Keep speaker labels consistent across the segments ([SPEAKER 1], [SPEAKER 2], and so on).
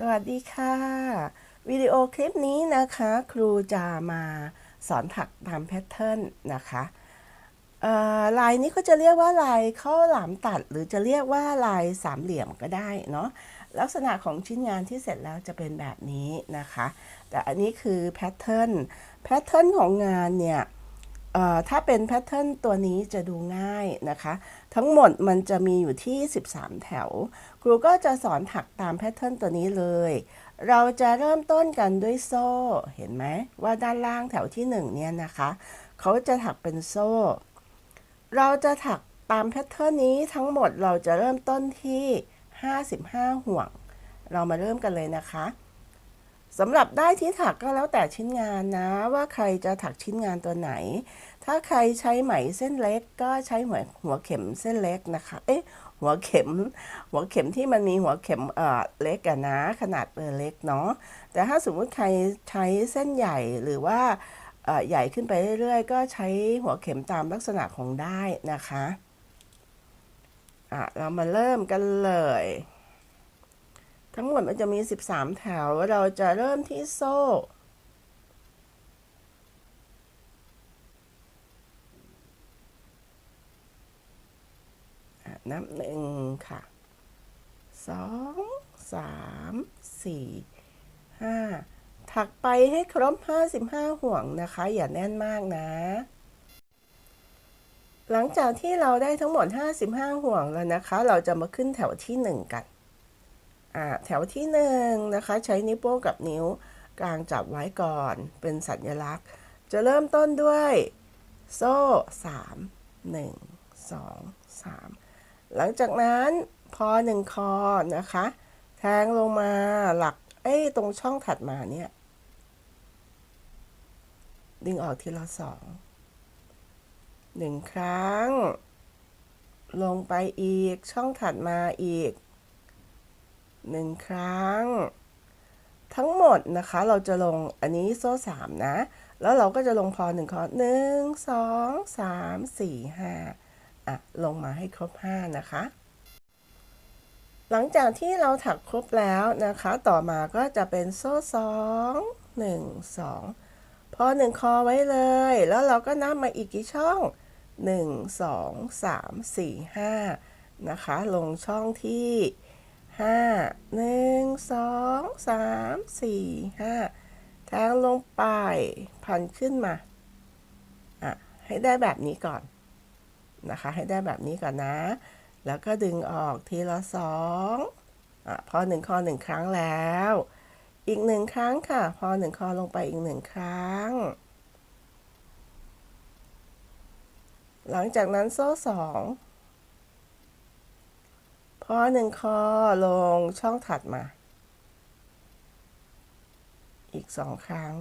[SPEAKER 1] สวัสดีค่ะ วิดีโอคลิปนี้นะคะ ครูจะมาสอนถักตามแพทเทิร์นนะคะลายนี้ก็จะเรียกว่าลายข้าวหลามตัด หรือจะเรียกว่าลายสามเหลี่ยมก็ได้เนาะลักษณะของชิ้นงานที่เสร็จแล้วจะเป็นแบบนี้นะคะ แต่อันนี้คือแพทเทิร์นแพทเทิร์นของงานเนี่ย ถ้าเป็นแพทเทิร์นตัวนี้จะดูง่ายนะคะ ทั้งหมดมันจะมีอยู่ที่ 13 แถว ครูก็จะสอนถักตามแพทเทิร์นตัวนี้เลย เราจะเริ่มต้นกันด้วยโซ่ เห็นไหมว่าด้านล่างแถวที่ 1 เนี่ยนะคะ เขาจะถักเป็นโซ่ เราจะถักตามแพทเทิร์นนี้ทั้งหมดเราจะเริ่มต้นที่ 55 ห่วง เรามาเริ่มกันเลยนะคะสำหรับได้ที่ถักก็แล้วแต่ชิ้นงานนะ ว่าใครจะถักชิ้นงานตัวไหน ถ้าใครใช้ไหมเส้นเล็กก็ใช้หัวหัวเข็มเส้นเล็กนะคะ เอ๊ะหัวเข็มหัวเข็มที่มันมีหัวเข็มเอ่อเล็กอะนะขนาดเออเล็กเนาะแต่ถ้าสมมติใครใช้เส้นใหญ่หรือว่าเอ่อใหญ่ขึ้นไปเรื่อยๆ ก็ใช้หัวเข็มตามลักษณะของได้นะคะอะเรามาเริ่มกันเลย ทั้งหมดมันจะมี 13 แถวเราจะเริ่มที่โซ่ นับหนึ่งค่ะสองสามสี่ห้าถักไปให้ครบ 55 ห่วงนะคะ อย่าแน่นมากนะ หลังจากที่เราได้ทั้งหมด 55 ห่วงแล้วนะคะ เราจะมาขึ้นแถวที่ 1 กันอ่าแถวที่1นะคะ ใช้นิ้วโป้งกับนิ้วกลางจับไว้ก่อน เป็นสัญลักษณ์ จะเริ่มต้นด้วย โซ่ 3 1 2 3 หลังจากนั้นพอหนึ่งคอนะคะ แทงลงมาหลักเอ้ตรงช่องถัดมาเนี่ย ดึงออกทีละสองหนึ่งครั้ง ลงไปอีกช่องถัดมาอีกหนึ่งครั้ง ทั้งหมดนะคะเราจะลงอันนี้โซ่สามนะ แล้วเราก็จะลงพอหนึ่งคอหนึ่งสองสามสี่ห้า อะลงมาให้ครบห้านะคะ หลังจากที่เราถักครบแล้วนะคะ ต่อมาก็จะเป็นโซ่สองหนึ่งสองพอหนึ่งคอไว้เลย แล้วเราก็นับมาอีกกี่ช่องหนึ่งสองสามสี่ห้านะคะ ลงช่องที่ห้าหนึ่งสองสามสี่ห้าแทงลงไป พันขึ้นมา อะ ให้ได้แบบนี้ก่อน นะคะ ให้ได้แบบนี้ก่อนนะ แล้วก็ดึงออกทีละสองอพอหนึ่งคอหนึ่งครั้งแล้ว อีกหนึ่งครั้งค่ะ พอหนึ่งคอลงไปอีกหนึ่งครั้ง หลังจากนั้นโซ่สองพอหนึ่งคอลงช่องถัดมา อีกสองครั้ง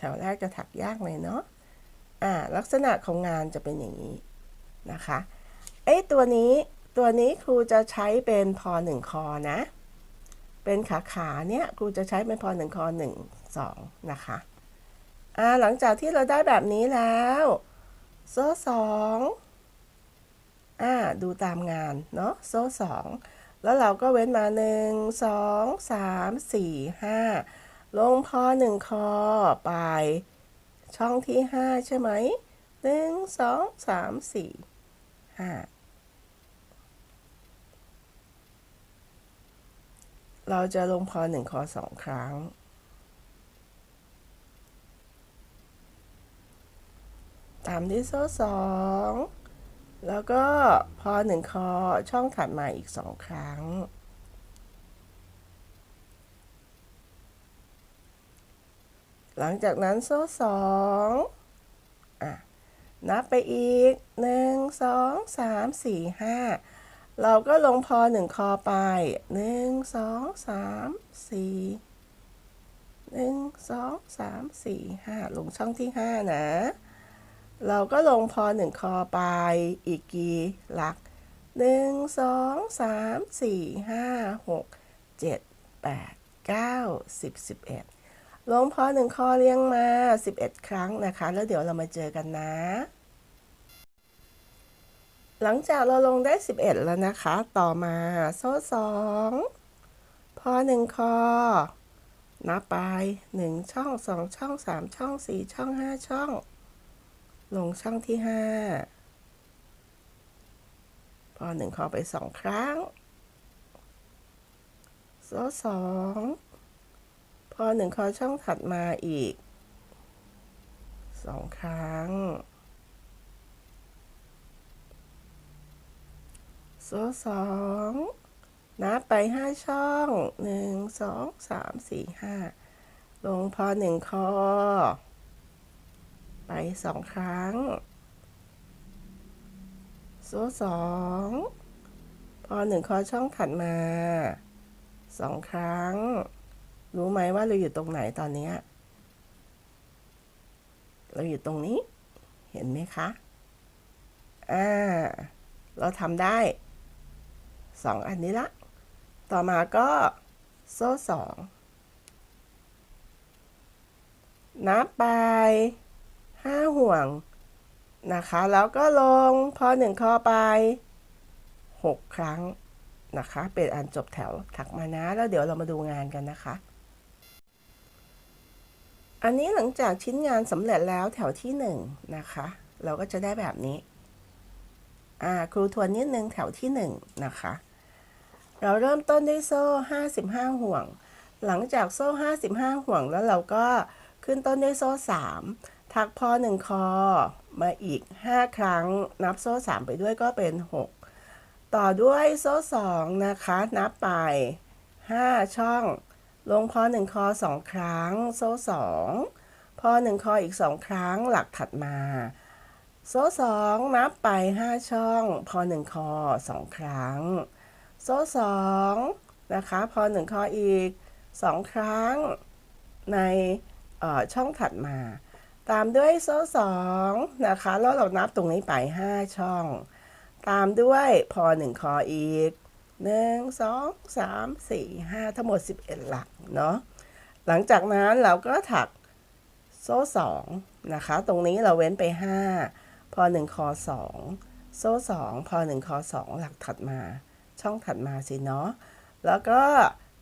[SPEAKER 1] แถวแรกจะถักยากเลยเนาะอ่าลักษณะของงานจะเป็นอย่างนี้นะคะไอ้ตัวนี้ตัวนี้ครูจะใช้เป็นพอหนึ่งคอนะ เป็นขาขาเนี่ยครูจะใช้เป็นพอหนึ่งคอหนึ่งสองนะคะอ่าหลังจากที่เราได้แบบนี้แล้วโซ่สองอ่าดูตามงานเนาะโซ่สองแล้วเราก็เว้นมาหนึ่งสองสามสี่ห้า ลงพอหนึ่งคอไป ช่องที่ห้าใช่ไหมหนึ่งสองสามสี่ห้าเราจะลงพอหนึ่งคอสองครั้ง ตามที่โซ่สองแล้วก็พอหนึ่งคอช่องถัดมาอีกสองครั้ง หลังจากนั้นโซ่สองอะนับไปอีกหนึ่งสองสามสี่ห้าเราก็ลงพอหนึ่งคอไปหนึ่งสองสามสี่หนึ่งสองสามสี่ห้าลงช่องที่ห้านะ เราก็ลงพอหนึ่งคอไปอีกกี่หลักหนึ่งสองสามสี่ห้าหกเจ็ดแปดเก้าสิบสิบเอ็ด ลงพอหนึ่งคอเรียงมา 11 ครั้งนะคะ แล้วเดี๋ยวเรามาเจอกันนะ หลังจากเราลงได้ 11 แล้วนะคะ ต่อมาโซ่สองพอหนึ่งคอนับไป 1 ช่อง 2 ช่อง 3 ช่อง 4 ช่อง 5 ช่อง ลงช่องที่ 5 พอหนึ่งคอไป 2 ครั้งโซ่ส องพอหนึ่งคอช่องถัดมาอีกสองครั้งโซ่สองนับไปห้าช่องหนึ่งสองสามสี่ห้าลงพอหนึ่งคอ ไปสองครั้งโซ่สองพอหนึ่งคอช่องถัดมาสองครั้ง รู้ไหมว่าเราอยู่ตรงไหนตอนนี้ เราอยู่ตรงนี้ เห็นไหมคะ อ่า เราทำได้สองอันนี้ละ ต่อมาก็โซ่สองนับไปห้าห่วงนะคะ แล้วก็ลงพอหนึ่งข้อไปหกครั้งนะคะ เป็นอันจบแถวถักมานะ แล้วเดี๋ยวเรามาดูงานกันนะคะ อันนี้หลังจากชิ้นงานสำเร็จแล้วแถวที่หนึ่งนะคะ เราก็จะได้แบบนี้ครูทวนนิดนึงแถวที่หนึ่งนะคะ เราเริ่มต้นด้วยโซ่ 55 ห่วง หลังจากโซ่ 55 ห่วงแล้วเราก็ขึ้นต้นด้วยโซ่3ถักพอ1คอ มาอีก 5 ครั้ง นับโซ่ 3 ไปด้วยก็เป็น 6 ต่อด้วยโซ่ 2 นะคะ นับไป 5 ช่อง ลงพอ1คอ2 ครั้ง โซ่2พอ1คออีก 2 ครั้งหลักถัดมา โซ่สองนับไป 5 ช่อง พอ1คอ2 ครั้ง โซ่สองนะคะ พอ1คออีก 2 ครั้ง ในช่องถัดมา ตามด้วยโซ่สองนะคะแล้วเรานับตรงนี้ไป 5 ช่อง ตามด้วยพอ1คออีก 1 2 3 4 5 ทั้งหมด 11 หลักเนาะหลังจากนั้นเราก็ถักโซ่สองนะคะ ตรงนี้เราเว้นไป 5 พอ 1 คอ 2 โซ่ 2 พอ 1 คอ 2 หลักถัดมา ช่องถัดมาสิเนาะแล้วก็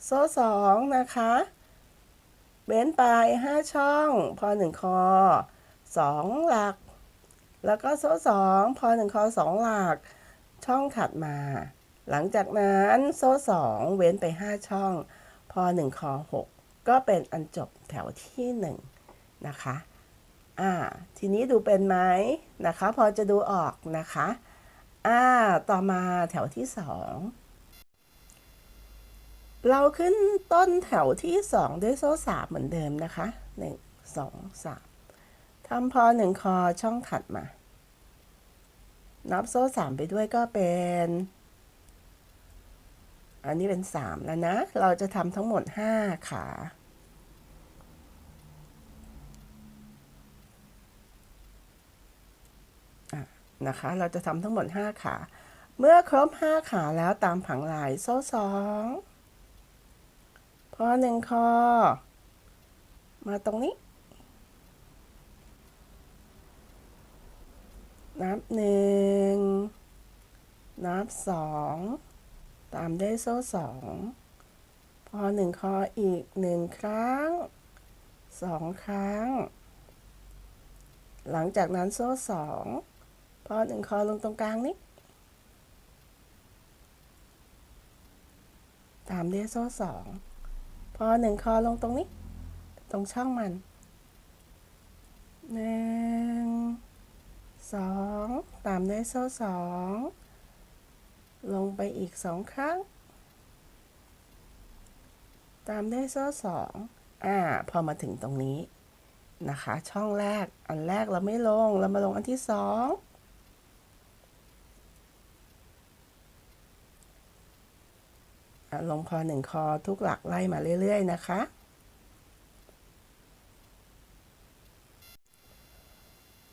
[SPEAKER 1] โซ่2นะคะ เว้นไป 5 ช่อง พอ 1 คอ 2 หลัก แล้วก็โซ่2พอ 1 คอ 2 หลัก ช่องถัดมา หลังจากนั้นโซ่2เว้นไป 5 ช่อง พอ1คอ6 ก็เป็นอันจบแถวที่ 1 นะคะอ่าทีนี้ดูเป็นไหมนะคะ พอจะดูออกนะคะอ่าต่อมาแถวที่สองเราขึ้นต้นแถวที่สองด้วยโซ่สามเหมือนเดิมนะคะหนึ่งสองสามทำพอหนึ่งคอช่องถัดมา นับโซ่สามไปด้วยก็เป็น อันนี้เป็นสามแล้วนะ เราจะทำทั้งหมดห้าขานะคะ เราจะทำทั้งหมด 5 ขา เมื่อครบ 5 ขาแล้วตามผังลายโซ่สองพอหนึ่งคอมาตรงนี้ นับหนึ่ง นับสอง ตามด้วยโซ่สอง พอหนึ่งคออีกหนึ่งครั้งสองครั้ง หลังจากนั้นโซ่สองพอหนึ่งคอลงตรงกลางนี้ ตามด้วยโซ่สองพอหนึ่งคอลงตรงนี้ ตรงช่องมันหนึ่งสองตามด้วยโซ่สอง ลงไปอีกสองครั้ง ตามด้วยโซ่สองอ่า พอมาถึงตรงนี้นะคะ ช่องแรก อันแรกเราไม่ลง เรามาลงอันที่สองลงพอหนึ่งคอทุกหลักไล่มาเรื่อย ๆ นะคะ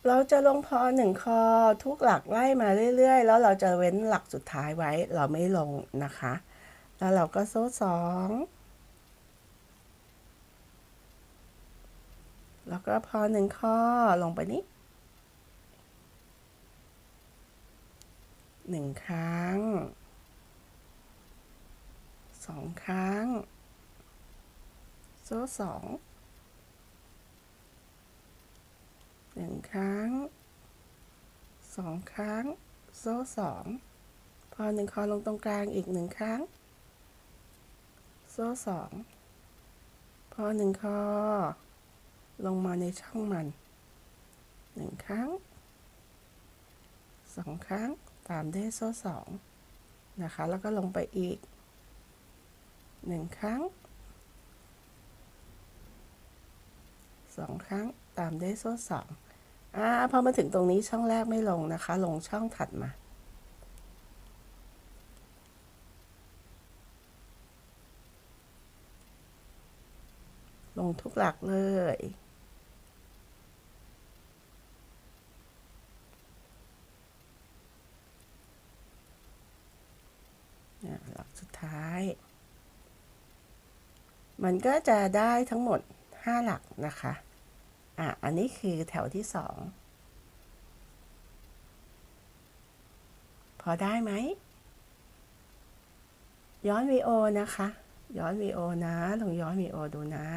[SPEAKER 1] เราจะลงพอหนึ่งคอทุกหลักไล่มาเรื่อยๆ แล้วเราจะเว้นหลักสุดท้ายไว้เราไม่ลงนะคะ แล้วเราก็โซ่สองแล้วก็พอหนึ่งข้อลงไปนี้หนึ่งครั้งสองครั้งโซ่สอง หนึ่งครั้งสองครั้ง โซ่สองพอหนึ่งคอลงตรงกลางอีกหนึ่งครั้ง โซ่สองพอหนึ่งคอ ลงมาในช่องมันหนึ่งครั้งสองครั้งตามด้วยโซ่สองนะคะ แล้วก็ลงไปอีกหนึ่งครั้งสองครั้งตามด้วยโซ่สอง อ่าพอมาถึงตรงนี้ช่องแรกไม่ลงนะคะ ลงช่องถัดมา ลงทุกหลักเลยหลักสุดท้าย มันก็จะได้ทั้งหมด 5 หลักนะคะ อะ อันนี้คือแถวที่2พอได้ไหม ย้อนวีโอนะคะ ย้อนวีโอนะลองย้อนวีโอดูนะ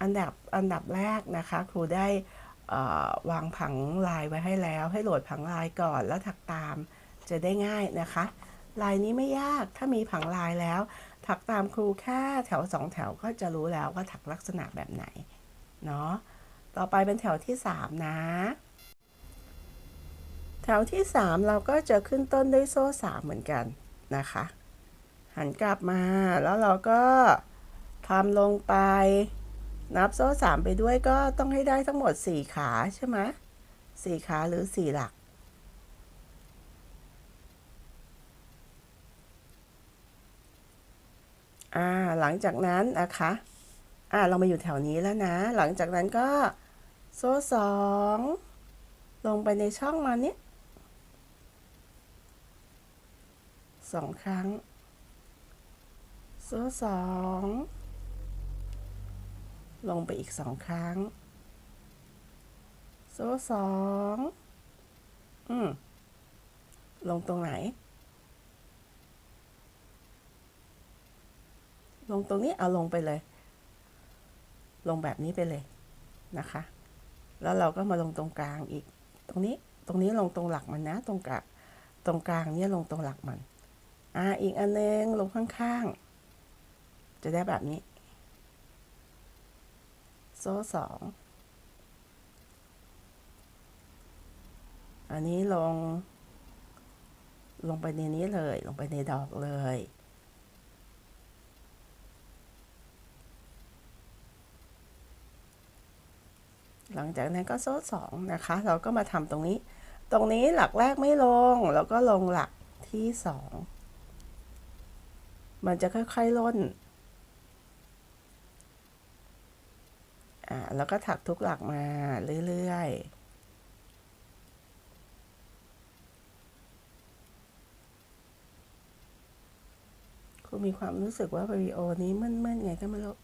[SPEAKER 1] อันดับ อันดับแรกนะคะ ครูได้วางผังลายไว้ให้แล้ว ให้โหลดผังลายก่อนแล้วถักตามจะได้ง่ายนะคะ ลายนี้ไม่ยากถ้ามีผังลายแล้ว ถักตามครูแค่แถวสองแถวก็จะรู้แล้วว่าถักลักษณะแบบไหน เนาะ ต่อไปเป็นแถวที่สามนะ แถวที่สามเราก็จะขึ้นต้นด้วยโซ่สามเหมือนกันนะคะ หันกลับมาแล้วเราก็ทำลงไป นับโซ่สามไปด้วยก็ต้องให้ได้ทั้งหมดสี่ขาใช่ไหมสี่ขาหรือสี่หลัก อ่าหลังจากนั้นนะคะอ่าเรามาอยู่แถวนี้แล้วนะ หลังจากนั้นก็โซ่สองลงไปในช่องมาเนี้ยสองครั้ง โซ่สองลงไปอีกสองครั้ง โซ่สองอืมลงตรงไหน ลงตรงนี้เอาลงไปเลย ลงแบบนี้ไปเลยนะคะ แล้วเราก็มาลงตรงกลางอีก ตรงนี้ตรงนี้ลงตรงหลักมันนะ ตรงกลางตรงกลางเนี่ยลงตรงหลักมันอ่าอีกอันนึงลงข้างๆ จะได้แบบนี้ โซ่สองอันนี้ลง ลงไปในนี้เลย ลงไปในดอกเลย หลังจากนั้นก็โซ่สองนะคะ เราก็มาทำตรงนี้ ตรงนี้หลักแรกไม่ลง แล้วก็ลงหลักที่สองมันจะค่อยๆล่นอ่าแล้วก็ถักทุกหลักมาเรื่อยๆครูมีความรู้สึกว่าวิดีโอนี้มึนๆไงก็ไม่รู้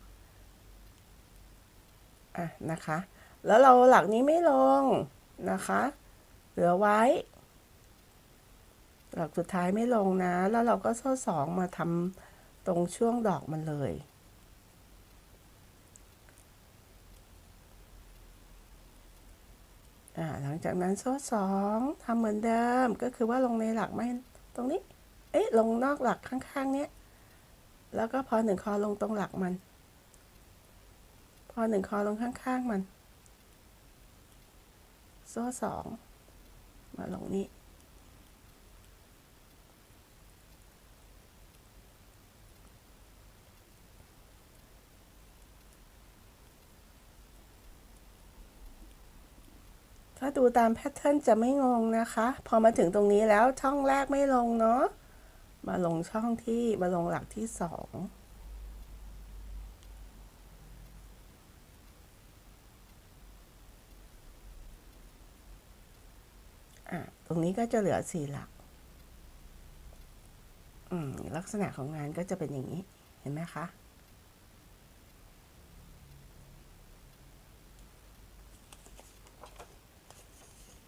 [SPEAKER 1] อะนะคะ แล้วเราหลักนี้ไม่ลงนะคะ เหลือไว้ หลักสุดท้ายไม่ลงนะ แล้วเราก็โซ่สองมาทำตรงช่วงดอกมันเลย หลังจากนั้นโซ่สองทำเหมือนเดิม ก็คือว่าลงในหลักไม่ตรงนี้ เอ๊ะ ลงนอกหลักข้างๆ เนี้ย แล้วก็พอหนึ่งคอลงตรงหลักมัน พอหนึ่งคอลงข้างๆ มัน โซ่สองมาลงนี้ ถ้าดูตามแพทเทิร์นจะไม่งงนะคะ พอมาถึงตรงนี้แล้วช่องแรกไม่ลงเนาะมาลงช่องที่มาลงหลักที่สอง รงนี้ก็จะเหลือสี่หลักลักษณะของงานก็จะเป็นอย่างนี้ เห็นไหมคะ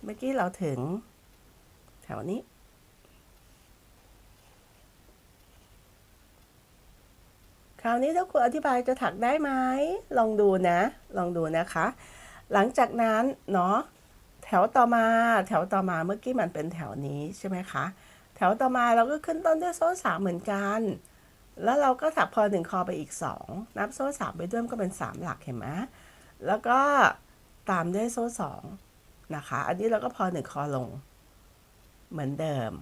[SPEAKER 1] เมื่อกี้เราถึงแถวนี้ คราวนี้ถ้าครูอธิบายจะถักได้ไหม ลองดูนะ ลองดูนะคะ หลังจากนั้นเนาะ แถวต่อมาแถวต่อมาเมื่อกี้มันเป็นแถวนี้ใช่ไหมคะ แถวต่อมาเราก็ขึ้นต้นด้วยโซ่สามเหมือนกัน แล้วเราก็ถักพอหนึ่งคอไปอีกสองนับโซ่สามไปด้วยก็เป็นสามหลักเห็นไหมแล้วก็ตามด้วยโซ่สองนะคะ อันนี้เราก็พอหนึ่งคอลง เหมือนเดิม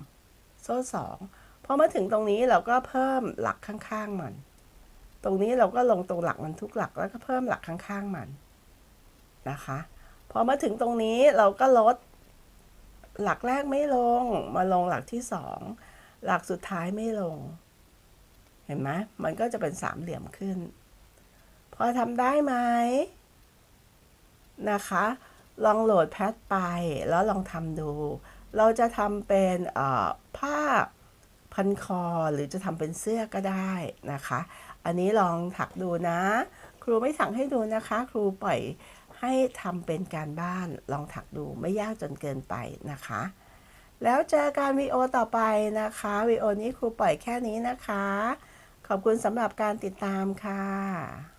[SPEAKER 1] โซ่สองพอมาถึงตรงนี้เราก็เพิ่มหลักข้างๆมัน ตรงนี้เราก็ลงตรงหลักมันทุกหลักแล้วก็เพิ่มหลักข้างๆมันนะคะ พอมาถึงตรงนี้เราก็ลด หลักแรกไม่ลง มาลงหลักที่สองหลักสุดท้ายไม่ลง เห็นไหมมันก็จะเป็นสามเหลี่ยมขึ้น พอทำได้ไหมนะคะ ลองโหลดแพทไปแล้วลองทำดู เราจะทำเป็นผ้าพันคอหรือจะทำเป็นเสื้อก็ได้นะคะ อันนี้ลองถักดูนะ ครูไม่สั่งให้ดูนะคะ ครูปล่อย ให้ทำเป็นการบ้านลองถักดูไม่ยากจนเกินไปนะคะ แล้วเจอการวีโอต่อไปนะคะวีโอนี้ครูปล่อยแค่นี้นะคะ ขอบคุณสำหรับการติดตามค่ะ